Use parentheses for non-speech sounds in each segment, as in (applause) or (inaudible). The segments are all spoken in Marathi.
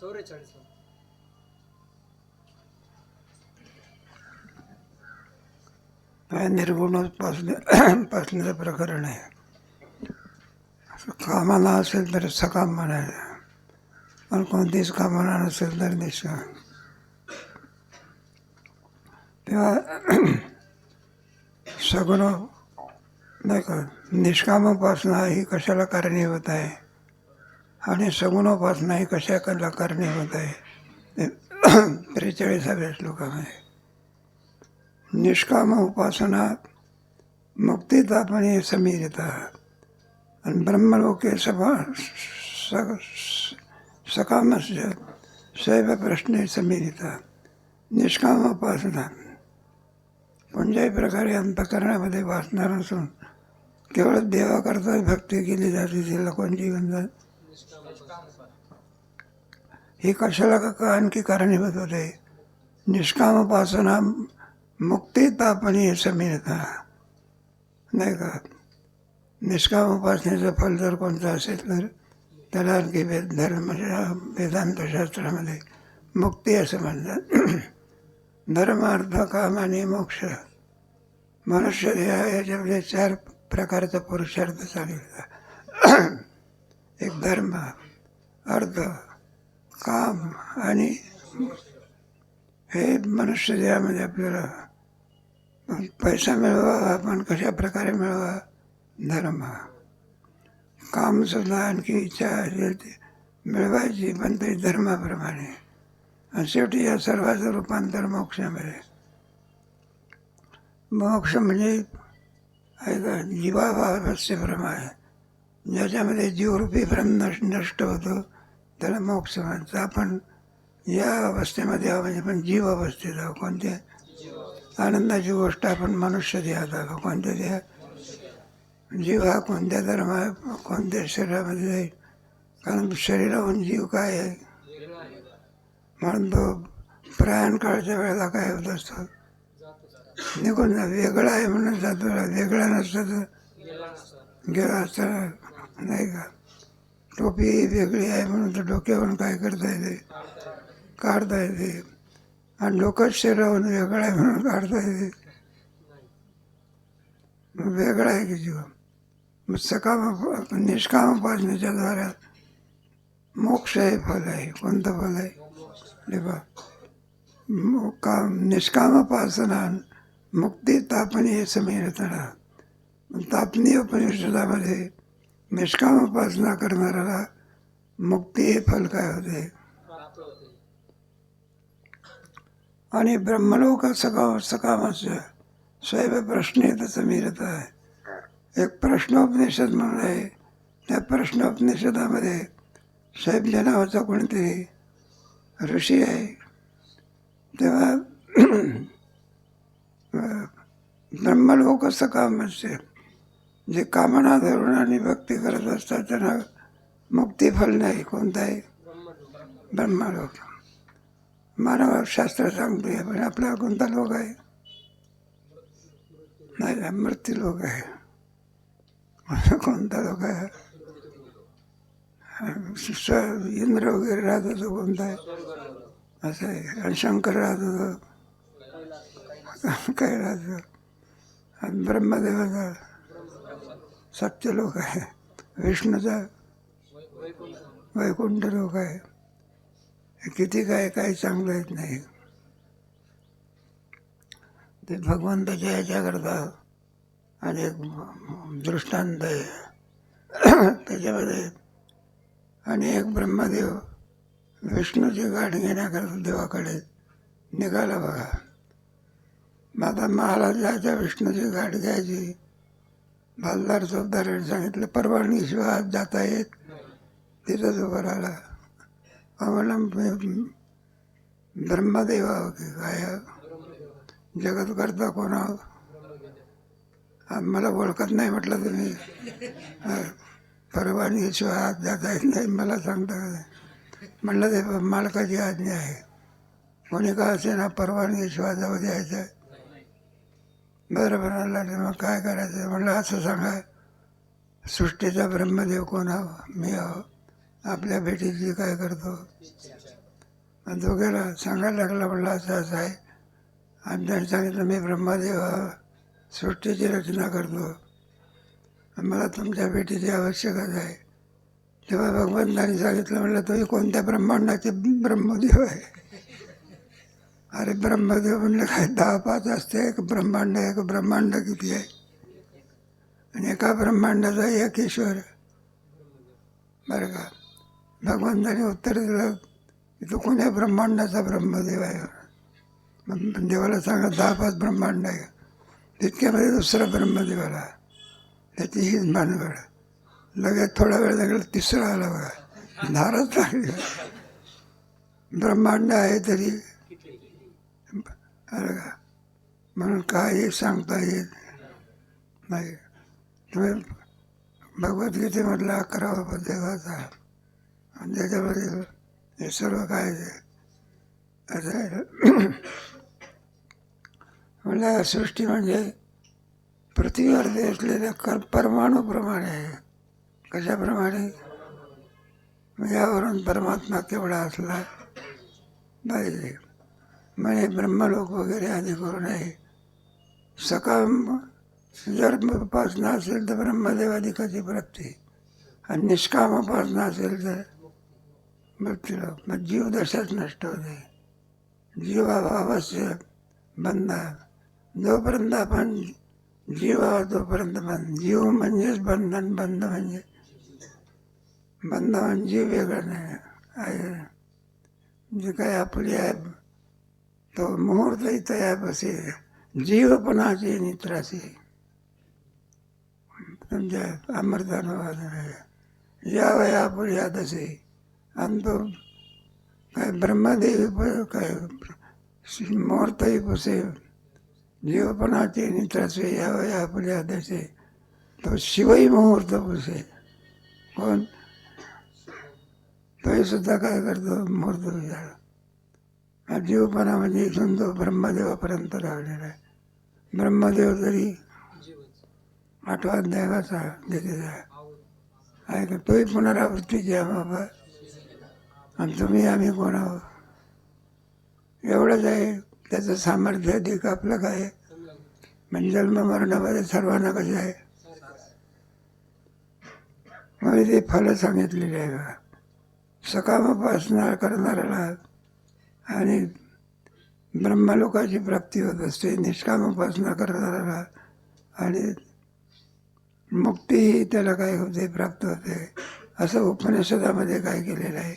चौवेचाळीस निर्गुण पासणे पासण्याचं प्रकरण आहे. असं कामाला असेल तर सकाम म्हणायचं पण कोणतीच कामाला नसेल तर निष्काम. तेव्हा सगुण नाही का निष्कामोपासना ही कशाला कारणीभूत आहे? आणि सगुणोपासना ही कशाला कारणीभूत आहे त्रेचाळीसाव्या श्लोकामध्ये निष्काम उपासना मुक्तितापणे समीरिता आणि ब्रह्मलोके सभा स- सकामस्य सैव प्रश्ने समीरिता निष्काम उपासना कोणत्याही प्रकारे अंतकरणामध्ये वासना नसून केवळ देवाकरताच भक्ती केली जाते तिला कोणती म्हणतात हे कशाला का आणखी कारणीभूत होते? निष्कामपासना मुक्ती तापणी समीरता नाही का? निष्काम उपासनेचं फल जर कोणतं असेल तर त्याला आणखी वेद धर्म वेदांतशास्त्रामध्ये मुक्ती असं म्हणतात. धर्म अर्थ काम आणि मोक्ष. मनुष्य देह याच्यामध्ये चार प्रकारचा पुरुषार्थ सांगितला. एक धर्म अर्थ काम आणि हे मनुष्य देहामध्ये आपल्याला पैसा मिळवा आपण कशा प्रकारे मिळवा? धर्म. कामसुद्धा आणखी इच्छा असेल ती मिळवायची पण ते धर्माप्रमाणे. आणि शेवटी या सर्वाचं रूपांतर मोक्षामध्ये. मोक्ष म्हणजे ऐका जीवाभावास्य भ्रम आहे. ज्याच्यामध्ये जीवरूपी भ्रम नष्ट नष्ट होतो त्याला मोक्ष म्हणतं आपण या अवस्थेमध्ये आहोत म्हणजे पण जीव अवस्थेत आहोत. कोणत्या आनंदाची गोष्ट आपण मनुष्य देहात आलो कोणत्या देह? जीव हा कोणत्या धर्मा कोणत्या शरीरामध्ये जाईल? कारण शरीराहून जीव काय आहे? म्हणून तो प्रयाण काळच्या वेळेला काय होत असतो? निघून वेगळा आहे म्हणून जातो. वेगळा नसतं तर गेला असता नाही का? टोपी वेगळी आहे म्हणून तर डोक्यावरून काय करता येते? काढता येते. आणि डोकं शरीरावरून वेगळं आहे म्हणून काढता येते. मग वेगळा आहे की जीव. मग सकाम निष्काम उपासनेच्या द्वारा मोक्ष हे फल आहे. कोणतं फल आहे? बा मो- काम निष्कामोपासना मुक्ती तापणी हे समीरतना तापणी उपनिषदामध्ये निष्कामोपासना करणाऱ्याला मुक्ती हे फल काय होते? आणि ब्रह्मलोक सकाम सकामस्य स्वैव प्रश्न येतं समीरता आहे. एक प्रश्नोपनिषद म्हणून आहे. त्या प्रश्नोपनिषदामध्ये साहेबल्या नावाचा कोणीतरी ऋषी आहे. तेव्हा ब्रह्मलोक सकामाचे जे कामना धरून आणि भक्ती करत असतात, त्यांना मुक्तीफल नाही कोणतं आहे ब्रह्मलोक पण आपला कोणता लोक आहे? नाही मृत्यू लोक आहे. कोणता लोक आहे? इंद्र वगैरे राहत होतो कोणता असं आहे. आणि शंकर राहत होतो काय राहत ब्रह्मदेवाचा. सत्य लोक आहे. विष्णूचा वैकुंठ लोक आहे. किती काय काय चांगलं येत नाही. ते भगवंताच्या ह्याच्याकरता आणि एक दृष्टांत आहे. त्याच्यामध्ये आणि एक ब्रह्मदेव विष्णूची गाठ घेण्याकरता देवाकडे निघाला बघा. माता महाराजाच्या विष्णूची गाठ घ्यायची. भालदार चौदाराने सांगितलं परवानगीशिवाय आत जाता येत. तिथंच उभं राहिला. आम्हाला ब्रह्मदेवा की काय? जगत करता कोणा? मला ओळखत नाही म्हटलं तुम्ही. परवानगीशिवाय आत जाता येत नाही मला सांगता का? म्हणलं ते मालकाची आज्ञा आहे. कोणी का असे ना परवानगीशिवाय जाऊ द्यायचं? बरं बरं म्हणाला मग काय करायचं? म्हणलं असं सांगा सृष्टीचा ब्रह्मदेव कोण आहो मी आहो आपल्या भेटीची काय करतो? आणि तो गेला सांगायला लागला म्हणलं असं असं आहे. आणि त्याने सांगितलं मी ब्रह्मदेव सृष्टीची रचना करतो. मला तुमच्या भेटीची आवश्यकता आहे. तेव्हा भगवंतांनी सांगितलं म्हणलं तुम्ही कोणत्या ब्रह्मांडाचे ब्रह्मदेव आहे? अरे ब्रह्मदेव म्हणलं काय दहा पाच असते एक ब्रह्मांड एक ब्रह्मांड किती आहे? आणि एका ब्रह्मांडाचा एक ईश्वर. बरं का? भगवंताने उत्तर दिलं की तो कोण्या ब्रह्मांडाचा ब्रह्मदेव आहे? मग देवाला सांगा दहा पाच ब्रह्मांड आहे तितक्यामध्ये दुसरा ब्रह्मदेवाला त्याची हीच भानगड. लगेच थोडा वेळ लागला तिसरा आला बघा. धारच लागली. ब्रह्मांड आहे तरी अरे का म्हणून काही सांगता येत नाही. तुम्ही भगवद्गीतेमधला अकरावा देवाचा आणि त्याच्यामध्ये हे सर्व काय ते असं आहे (clears throat) म्हणलं सृष्टी म्हणजे पृथ्वीवरती असलेल्या कर परमाणूप्रमाणे आहे. कशाप्रमाणे? यावरून परमात्मा केवढा असला पाहिजे. म्हणजे ब्रह्मलोक वगैरे आधी करू नये. सकाम जर उपासना असेल तर ब्रह्मदेवाधिकाची प्राप्ती. आणि निष्काम उपासना असेल तर मृत्यूलोक. मग जीव दशाच नष्ट होते. जीवाभावास्य बंध जोपर्यंत आपण जीव तोपर्यंत बंद जीव म्हणजेच बंधन. बंध म्हणजे बंध म्हणजे जीव वेगळं नाही. आहे. जे काय आपली आहे तो मुहूर्त तया बसे जीवपणाचे नित्रासे तुमच्या अमृतानुवाद या वया पुढ्या तसे आणि तो काय ब्रह्मदेवी प- काय मुहूर्तही पुसे जीवपणाचे नित्रासे या वया पुढ्या तसे तो शिवही मुहूर्त पुसे कोण तोही सुद्धा काय करतो मुहूर्त विचार हा जीवपणा म्हणजे इथून तो ब्रह्मदेवापर्यंत लावलेला आहे. ब्रह्मदेव तरी आठवा अध्यायाचा देतेचा आहे. का? तोही पुनरावृत्ती घ्या बाबा. आणि तुम्ही आम्ही कोण आहोत एवढंच आहे. त्याचं सामर्थ्य अधिक आपलं काय? म्हणजे जन्म मरणामध्ये सर्वांना कसं आहे? म्हणजे ते फलं सांगितलेली आहे का सकाम उपासना करणाऱ्याला आणि ब्रह्मलोकाची प्राप्ती होत असते निष्काम उपासना करणाऱ्याला. आणि मुक्तीही त्याला काय होते प्राप्त होते. असं उपनिषदामध्ये काय केलेलं आहे.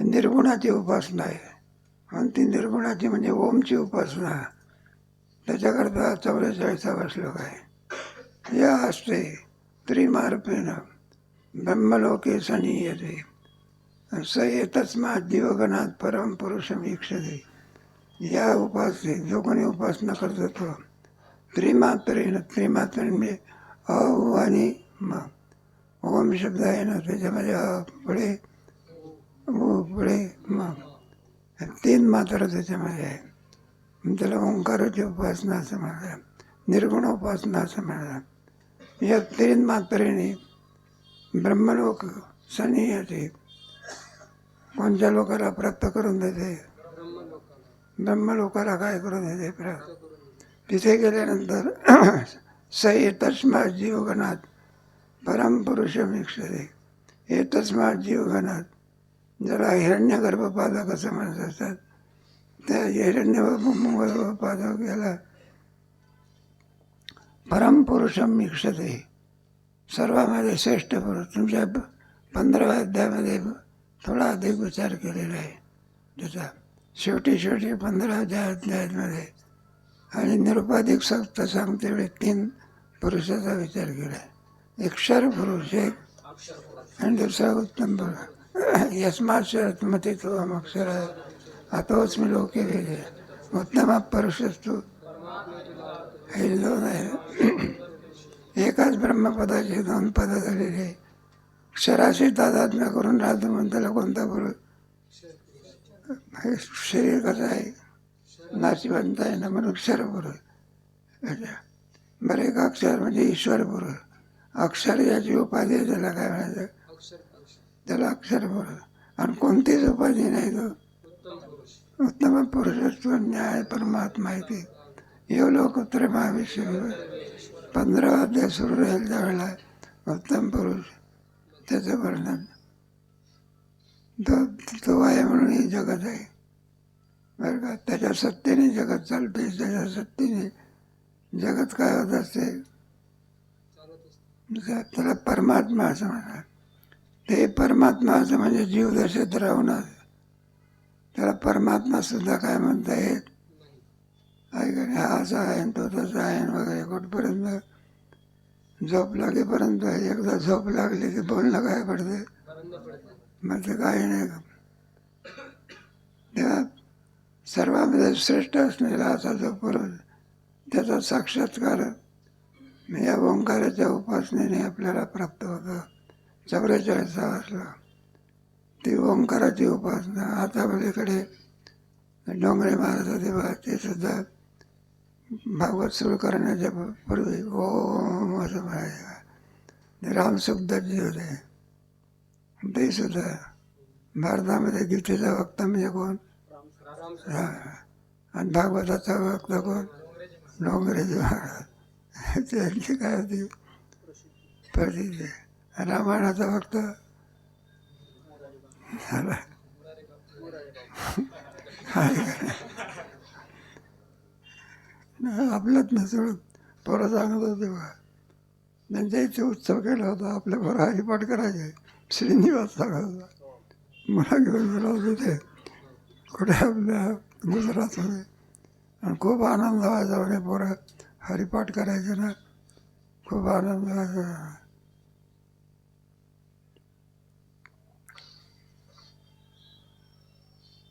निर्गुणाची उपासना आहे. आणि ती निर्गुणाची म्हणजे ओमची उपासना. त्याच्याकरता चौवेचाळीसावा श्लोक आहे. या असते त्रिमार्पेण ब्रह्मलोके सनी येते स एतस्मात जीवगणात परम पुरुषम इक्षते या उपासने जो कोणी उपासना करतो तो त्रिमात्रेनं त्रिमात्रेन म्हणजे अ आणि म. ओम शब्द आहे ना त्याच्यामध्ये अ पुढे उ पुढे म. तीन मात्र त्याच्यामध्ये आहे. त्याला ओंकाराची उपासना असं म्हणतात. निर्गुण उपासना असं म्हणतात. या तीन मात्रेने ब्रह्मलोक सनीयते कोणत्या लोकाला प्राप्त करून देते. ब्रह्म लोकाला काय करून देते? प्राप्त तिथे गेल्यानंतर (clears throat) स तस्मात जीवगणात परमपुरुष मिक्षते. हे तस्मात जीवगणात ज्याला हिरण्य गर्भपादक असं म्हणत असतात. त्या हिरण्य गर्भपादक याला परमपुरुषम मिक्षते. सर्वामध्ये श्रेष्ठ पुरुष. तुमच्या पंधराव्या अध्यायामध्ये थोडा अधिक विचार केलेला आहे. त्याचा शेवटी शेवटी पंधराव्या अध्यायामध्ये आणि निरुपाधिक सक्त सांगते वेळी तीन पुरुषाचा विचार केला. एक क्षर पुरुष एक आणि दुसरा उत्तम पुरुष. यस्मात शरत्मते तो अक्षर. मी लोके गेले उत्तम पुरुषस्तू. हे दोन आहे एकाच ब्रह्मपदाचे दोन पदं झालेले क्षराशी तादात्म्य करून राहतो म्हणून त्याला कोणता पुरुष? हे शरीर कसं आहे? नाशिवंत आहे ना म्हणून अक्षर पुरुष. अच्छा. बरं एक अक्षर म्हणजे ईश्वर पुरुष. अक्षर याची उपाधी आहे त्याला काय म्हणायचं? त्याला अक्षर पुरुष. आणि कोणतीच उपाधी नाही तो. उत्तम पुरुषत्व न्याय परमात्मा आहे ते. यो लोकोत्तर महाविश्व पंधरा अध्याय सुरू राहील त्यावेळेला. उत्तम पुरुष. त्याचं वर्णन. तो तो आहे म्हणून हे जगत आहे. बरं का? त्याच्या सत्तेने जगत चालते त्याच्या सत्तेने जगत काय होत असते त्याला परमात्मा असं म्हणतात. ते परमात्मा असं म्हणजे जीवदशेत राहूनच त्याला परमात्मा सुद्धा काय म्हणता येत? आहे का नाही? हा असा आहे तो तसा आहे वगैरे कुठपर्यंत झोप लागेपर्यंत एकदा झोप लागली की बोलणं काय पडते मग ते काही नाही तेव्हा सर्वांमध्ये श्रेष्ठ असलेला असा जो पुरुष त्याचा साक्षात्कार या ओंकाराच्या उपासनेने आपल्याला प्राप्त होतं. चौवेचाळीसा असला ती ओंकाराची उपासना आता पलीकडे डोंगरे महाराज होते बा ते सुद्धा. भागवत सुरू करण्याच्या पूर्वी ओम असं म्हणायचं. रामसुखदासजी होते. ते सुद्धा भारतामध्ये गीतेचा वक्ता म्हणजे कोण? आणि भागवताचा वक्ता कोण? डोंगरेजी महाराज. त्यांची काय होती? प्रसिद्धी. रामायणाचा वक्ता? झाला आपल्यात नसलं पोरं सांगत होते बा त्यांच्या इथे उत्सव केला होता आपल्या पोरं हरिपाठ करायचे. श्रीनिवास सांगत होता. मला घेऊन गेला होता ते कुठे? आपल्या गुजरातमध्ये. आणि खूप आनंद व्हायचा म्हणे पोरं हरिपाठ करायचे ना. खूप आनंद व्हायचा.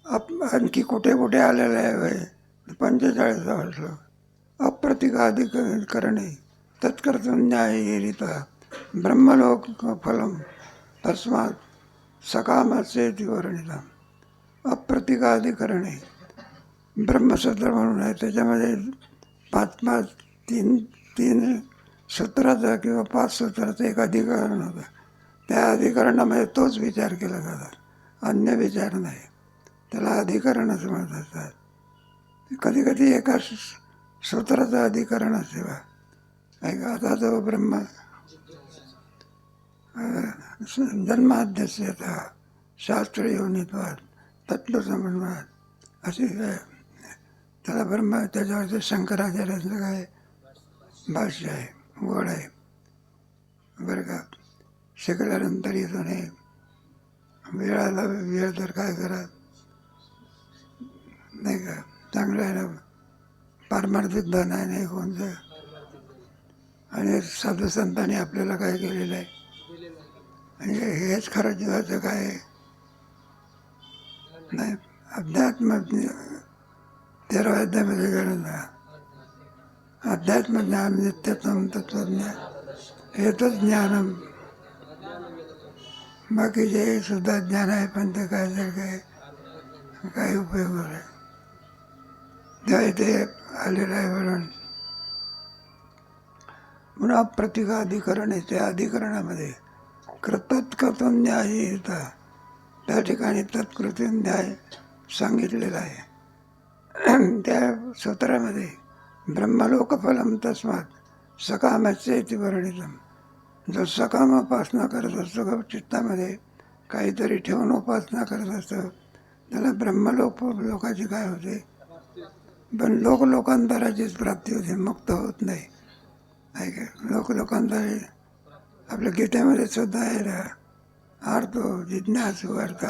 आप आणखी कुठे कुठे आलेलं आहे पंचेचाळीस वर्ष अप्रतिकाधिक करणे तत्कर्तुं न्यायरीता ब्रह्मलोक फलम तस्मात सकामस्येति वर्णितम अप्रतिकाधिकरणे ब्रह्मसूत्र म्हणून आहे त्याच्यामध्ये पाच पाच तीन तीन सूत्राचा किंवा पाच सूत्राचं एक अधिकरण होतं। त्या अधिकरणामध्ये तोच विचार केला जातात अन्य विचार नाही। त्याला अधिकरणच म्हणत असतात कधी कधी एका सूत्राचं अधिकरण सेवा ऐका आता जो ब्रह्म जन्माध्यक्षता शास्त्र योनित्वात तत्व समन्वयात अशी त्याला ब्रह्म त्याच्यावरचं शंकराचार्याचं काय भाष्य आहे गोड आहे बरं का शिकल्यानंतर येतो नाही वेळाला वेळ तर काय करा नाही का चांगलं आहे ना पारमार्थिक धन आहे नाही कोणतं. आणि साधू संतांनी आपल्याला काय केलेलं आहे. आणि हेच खरं जीवाचं काय नाही अध्यात्म तेरा अध्यामध्ये गरज ना अध्यात्म ज्ञान नित्यतम तत्वज्ञान हेच ज्ञान बाकीचे सुद्धा ज्ञान आहे पण ते काय तर काय काही उपयोग नाही. त्या इथे आलेलं आहे म्हणून म्हणून अप्रतिकाधिकरण आहे त्या अधिकरणामध्ये कृतत्कर्तव्य न्याय येता त्या ठिकाणी तत्कृती न्याय सांगितलेला आहे. त्या सूत्रामध्ये ब्रह्मलोकफलम तस्मात सकामाचे इति वर्णितम. जो सकाम उपासना करत असतो चित्तामध्ये काहीतरी ठेवून उपासना करत असतो त्याला ब्रह्मलोक लोकाची काय होते? पण लोक लोकांतराचीच प्राप्ती होते मुक्त होत नाही. आहे का? लोक लोकांतर आपल्या गीतेमध्ये सुद्धा आहे ना आरतो जिज्ञास अर्थ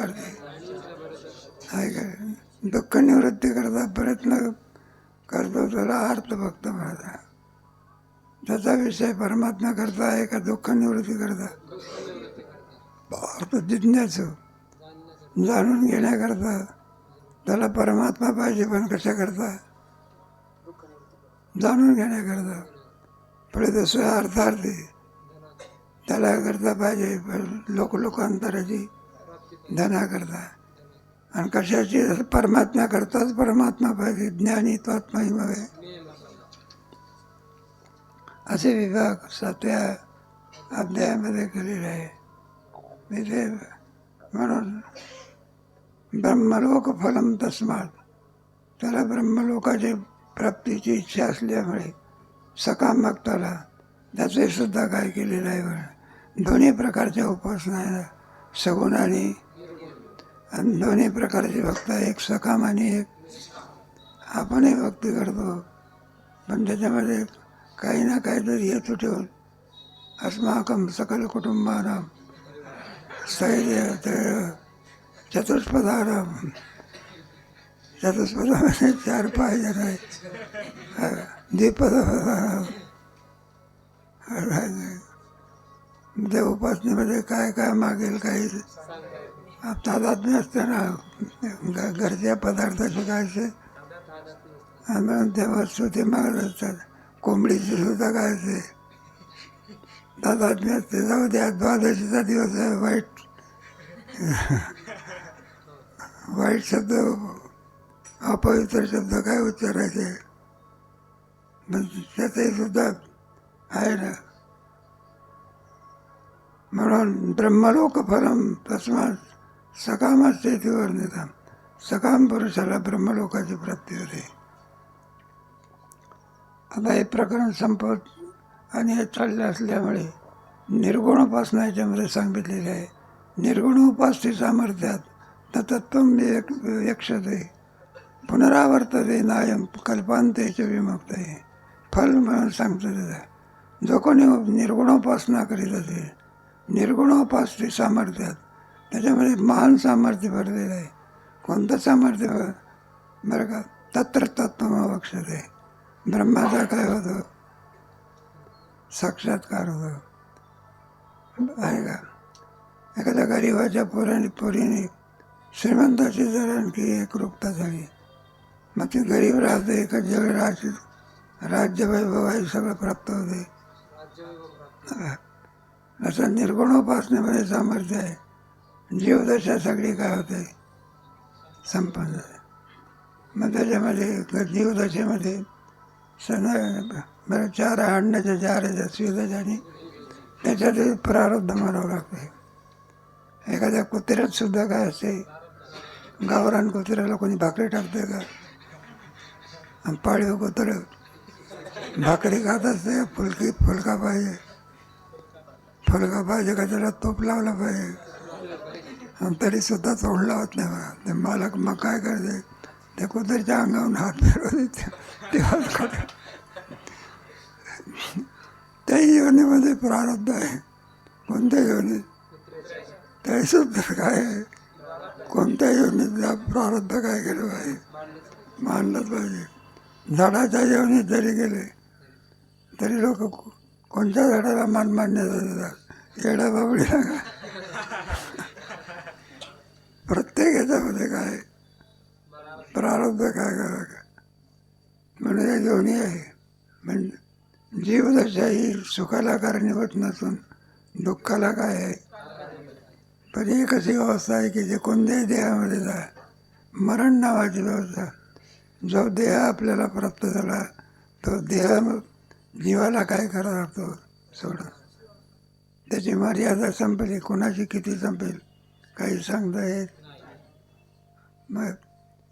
आहे का? दुःख निवृत्ती करता प्रयत्न करतो त्याला अर्थ भक्त म्हणता. त्याचा विषय परमात्मा करता आहे का दुःख निवृत्ती करता. अर्थ जिज्ञासू जाणून घेण्याकरता त्याला परमात्मा पाहिजे पण कशा करता? जाणून घेण्याकरता पुढे दुसऱ्या अर्थार्थी त्याला करता पाहिजे लोक लोकांतराची धनाकरता आणि कशाची? परमात्मा करताच परमात्मा पाहिजे ज्ञानी त्वात्माही हवे असे विभाग सातव्या अध्यायामध्ये केलेले आहे. तिथे म्हणून ब्रह्मलोक फलम तस्मात. त्याला ब्रह्मलोकाचे प्राप्तीची इच्छा असल्यामुळे सकाम भक्ताला त्याचे सुद्धा काय केलेलं आहे दोन्ही प्रकारच्या उपासना सगुण आणि दोन्ही प्रकारचे भक्त एक सकाम आणि एक आपणही भक्ती करतो. पण त्याच्यामध्ये काही ना काहीतरी हेतू ठेवून अस्माकं सकल कुटुंबाराम स्थैर्य ते त्याचं चतुष्पदामध्ये चार पाय जण आहे. द्विपद त्या उपासनेमध्ये काय काय मागेल काही तादात असते ना. घरच्या पदार्थाचे काय असे म्हणून त्या वस्तू ते मागत असतात. कोंबडीची सुद्धा काय असते तादात्म्य असते. जाऊ द्या द्वादशीचा दिवस आहे वाईट. वाईट शब्द अपवित्र शब्द काय उच्चारायचे? म्हणजे पण त्यातही सुद्धा आहे ना. म्हणून ब्रह्मलोक फलम तस्मात सकामात असते तीवर सकाम पुरुषाला ब्रह्मलोकाची प्राप्ती होते. आता हे प्रकरण संपत आणि हे चालले असल्यामुळे निर्गुण उपासना याच्यामध्ये सांगितलेली आहे. निर्गुण उपासते सामर्थ्यात तत्त्वम एक यक्षते. पुनरावर्तते नायम कल्पांतेचे विमुक्त. आहे फल म्हणून सांगतो त्याचा जो कोणी निर्गुणोपासना करीत असेल निर्गुणोपासते सामर्थ्यात त्याच्यामध्ये महान सामर्थ्य भरलेलं आहे. कोणतं सामर्थ्य बरं? का तत्र तत्वमवक्षते आहे ब्रह्माचा काय होतो? साक्षात्कार होतो. आहे का? एखाद्या गरीबाच्या पोराने पोरीने श्रीमंताची जर आणखी एकरूपता झाली. मग ती गरीब राहते एका जग राहते राज्य वैभव आहे सगळं प्राप्त होते. असं निर्गुणोपासनेमध्ये सामर्थ्य आहे. जीवदशा सगळी काय होते संपन्न मग त्याच्यामध्ये जीवदशेमध्ये सन बरं चार आणण्याच्या चार याच्या स्वीदशाने त्याच्यात प्रारब्ध मारावं लागते. एखाद्या कुत्र्यात सुद्धा काय असते गावरान कुत्र्याला कोणी भाकरी टाकते का? आणि पाळीव कुत्रं हो भाकरी खात असते फुलकी फुलका पाहिजे. फुलका पाहिजे का त्याला तोप लावला पाहिजे. आणि तरी सुद्धा तोंड लावत नाही बघा. ते मालक मग काय करते? ते कुत्रीच्या अंगावून हात फिरवते तेव्हा खात त्या योनीमध्ये प्रारब्ध आहे. कोणत्या योनीत? त्यासुद्धा काय? आहे कोणत्या योनीत? प्रारब्ध काय केलं पाहिजे? मानलंच पाहिजे. झाडाच्या जेवणी जरी गेले तरी लोक कोणत्या झाडाला मान मांडण्याचा देतात येडा बाबडीला का प्रत्येक याच्यामध्ये काय? प्रारब्ध काय करा का? म्हणून या दोन्ही आहे. म्हणजे जीवदशा ही सुखाला कारणीभूत नसून दुःखाला काय आहे? पण एक अशी अवस्था आहे की जे कोणत्याही देहामध्ये जा मरण नावाची व्यवस्था जो देह आपल्याला प्राप्त झाला तो देह जीवाला काय करा लागतो सोडा. त्याची मर्यादा संपली कोणाची किती संपेल? काही सांगता येत? मग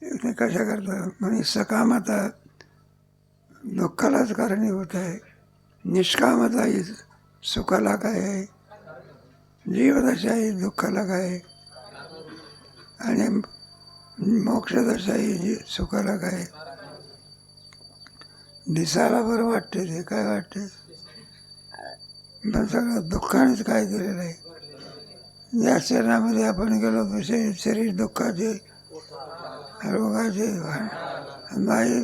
ते कशा करता? म्हणजे सकामता दुःखालाच कारणीभूत आहे. निष्कामता ही सुखाला काय आहे? जीवदशा ही दुःखाला काय आहे? आणि मोक्षदशा ही जी सुखाला काय आहे दिसायला बरं वाटते ते काय वाटते पण सगळं दुःखानेच काय केलेलं आहे? या शरीरामध्ये आपण गेलो तसे शरीर शरीर दुःखाचे रोगाचे नाही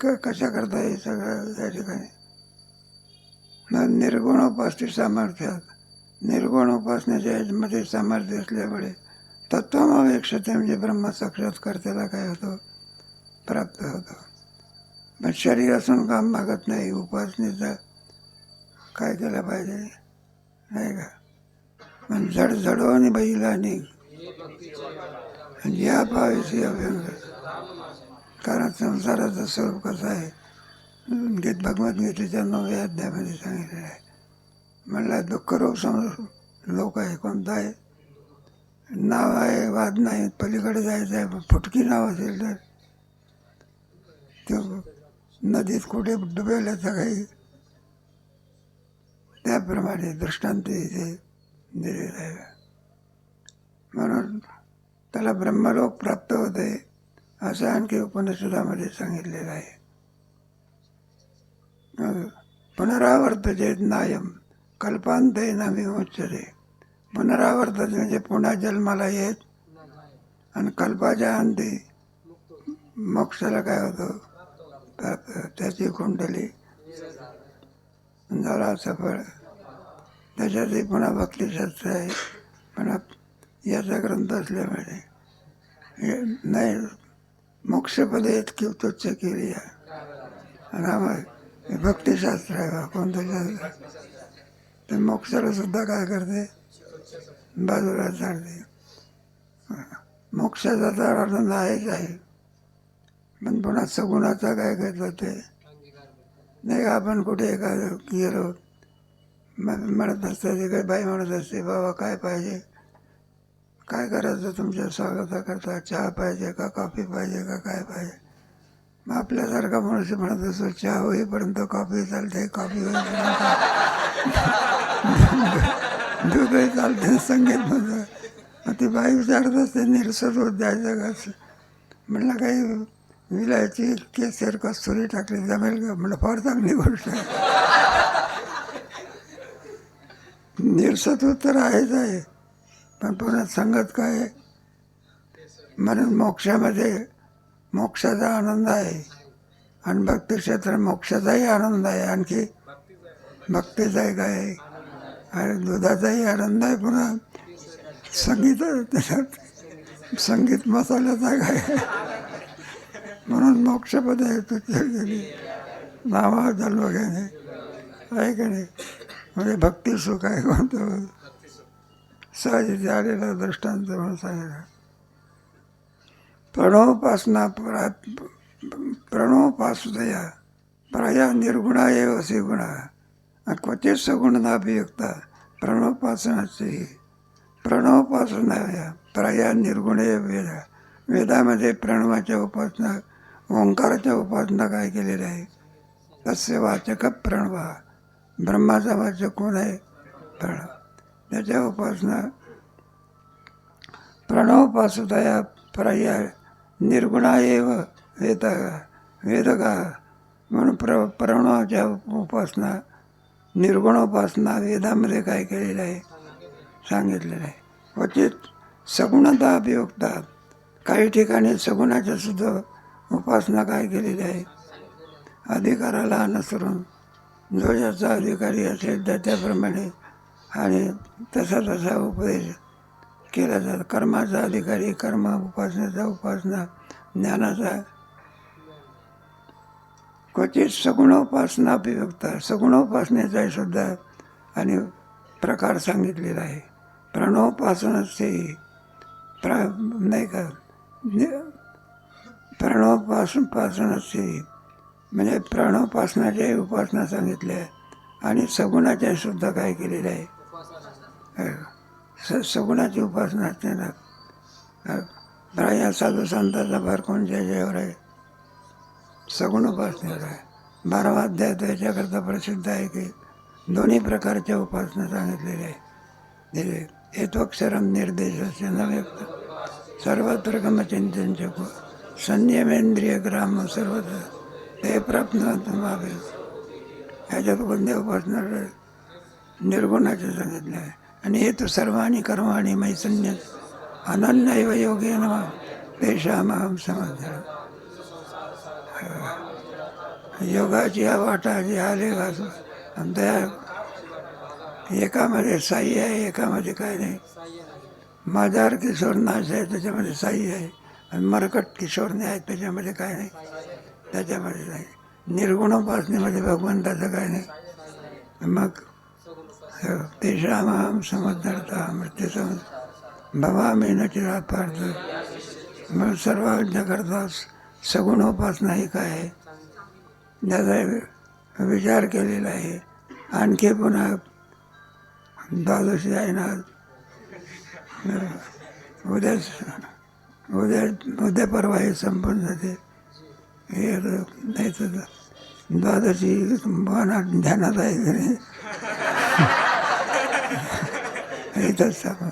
क कशा करता हे सगळं या ठिकाणी? मग निर्गुण उपासने सामर्थ्यात. निर्गुण उपासनेच्या याच्यामध्ये सामर्थ्य असल्यामुळे तत्वमवेक्षते म्हणजे ब्रह्म साक्षात्कारतेला काय होतो? प्राप्त होतो. पण शरीर असून काम मागत नाही उपासनेचा काय केलं पाहिजे? नाही का? पण जड जडो आणि बैला निघ म्हणजे या पाहायची अभ्यंग. कारण संसाराचं स्वरूप कसं आहे? गीत भगवद्गीतेच्या नव्या अध्यायामध्ये सांगितलेलं आहे. म्हणला दुःखरूप समज लोक आहे कोणता आहे? नाव आहे वाद नाही पलीकडे जायचं आहे फुटकी नाव असेल तर. तो नदीत कुठे डुबेल्याचं काही? त्याप्रमाणे दृष्टांत इथे दिलेला आहे. म्हणून त्याला ब्रह्मलोक प्राप्त होते असं आणखी उपनिषदामध्ये सांगितलेलं आहे. पुनरावर्त जे नायम. कल्पांते न विमुच्यते पुनरावर्तन म्हणजे पुन्हा जन्माला येत आणि कल्पाच्या अंती मोक्षाला काय होतं? प्राप्त त्याची कुंडली. झाला सफळ त्याच्यातही पुन्हा भक्तिशास्त्र आहे. पण याचा ग्रंथ असल्यामुळे. हे नाही मोक्षपदे इतकी तुच्छ केली आहे आणि आम्हाला भक्तिशास्त्र आहे बा, कोणतं शास्त्र? ते मोक्षाला सुद्धा काय करते? बाजूला चालते. मोक्षाचा तर आनंद आहेच आहे. पण पुन्हा सगुणाचा काय करतात ते? नाही का आपण कुठे एखादं गेलो म्हणत असतात तिकडे बाई म्हणत असते बाबा काय पाहिजे? काय करायचं तुमच्या स्वागताकरता? चहा पाहिजे का कॉफी पाहिजे का काय पाहिजे? मग आपल्यासारखा माणूस म्हणत असतो चहा होईपर्यंत कॉफी चालते कॉफी होईपर्यंत. दूधही चालते संगीत म्हणतं मग ती बाई विचारत असते निरसत होत द्यायचं का असं काही विलायची केसर कस्तुरी टाकली जमेल का? म्हणलं फार चांगली गोष्ट आहे. निरसत्व तर आहेच आहे पण पुन्हा सांगत काय म्हणून मोक्षामध्ये मोक्षाचा आनंद आहे. आणि भक्ती क्षेत्र मोक्षाचाही आनंद आहे. आणखी भक्तीचाही काय? आणि दुधाचाही आनंद आहे पुन्हा. संगीत त्याच्यात संगीत मसाल्याचा काय? म्हणून मोक्षपद आहे तुझ्या गेली नावा जन्म घेणे आहे का नाही? म्हणजे भक्ती सुख आहे कोणतं सहज आलेला दृष्टांत म्हणून सांगायला. प्रणवोपासना परा प्रणवोपासुदया प्राया निर्गुणा एव गुणा. क्वचित सगुणनाभियुक्त प्रणवपासनाची प्रणवोपासना या प्राया निर्गुणे वेद. वेदामध्ये प्रणवाच्या उपासना ओंकाराच्या उपासना काय केलेल्या आहे? तस्य वाचक प्रणवा. ब्रह्माचा वाचक कोण आहे? प्रणव. त्याच्या उपासना प्रणवपासुदया पर्याय निर्गुणा एव वेद. वेदगा. म्हणून प्र प्रणवाच्या उपासना निर्गुणोपासना वेदामध्ये काय केलेलं आहे? सांगितलेलं आहे. क्वचित सगुणता अभियोगतात काही ठिकाणी सगुणाच्या सुद्धा उपासना काय केलेली आहे अधिकाराला अनुसरून जो ज्याचा अधिकारी असेल त्याच्याप्रमाणे आणि तसा तसा उपदेश केला जातो. कर्माचा अधिकारी कर्म उपासनेचा उपासना ज्ञानाचा क्वचित सगुणोपासना अभिव्यक्त सगुणोपासनेचाही सुद्धा आणि प्रकार सांगितलेला आहे. प्रणवोपासनाचे प्र नाही का नि- पासनाचे म्हणजे प्रणवपासनाच्याही उपासना सांगितल्या आहे आणि सगुणाच्या सुद्धा काय केलेलं आहे? स सगुणाची उपासना असते ना. प्राय साधू संतांचा भर कोणत्या याच्यावर आहे? सगुण उपासनेवर आहे. बारावा अध्याय त्याच्याकरता प्रसिद्ध आहे की दोन्ही प्रकारच्या उपासना सांगितलेल्या आहे. दिले. हेत्वक्षरम निर्देश न व्यक्त. सर्वत्र गमचिंतन चको संयमेंद्रिय ग्राम सर्वत्र. ते प्राप्त व्हावे ह्याच्यात कोणत्या उपासना निर्गुणाचे सांगितले आहे? आणि हे तर सर्वांनी कर्माणी मैसन्य अनन्यव योगे नम तेषाम समजलं योगाची या वाटा जी आले घासून आणि त्या एकामध्ये साई आहे एकामध्ये काय नाही. माजार किशोर नाश आहे त्याच्यामध्ये साई आहे. आणि मरकट किशोरने आहे त्याच्यामध्ये काय नाही. त्याच्यामध्ये नाही. निर्गुणोपासनेमध्ये भगवंताचं काय नाही. मग तेषाम समजता मृत्यू समज भवा मेहनतीला नचिरा पार्थ मग सर्वांच्या करता सगुणोपासना ही काय आहे? त्याचा विचार केलेला आहे. आणखी पुन्हा द्वादशी आहे ना उद्याच उद्या उद्या उद्या परवा हे संपून जाते. हे आता नाही तर द्वादशी मनात ध्यानात आहे (laughs) इथंच थांबा.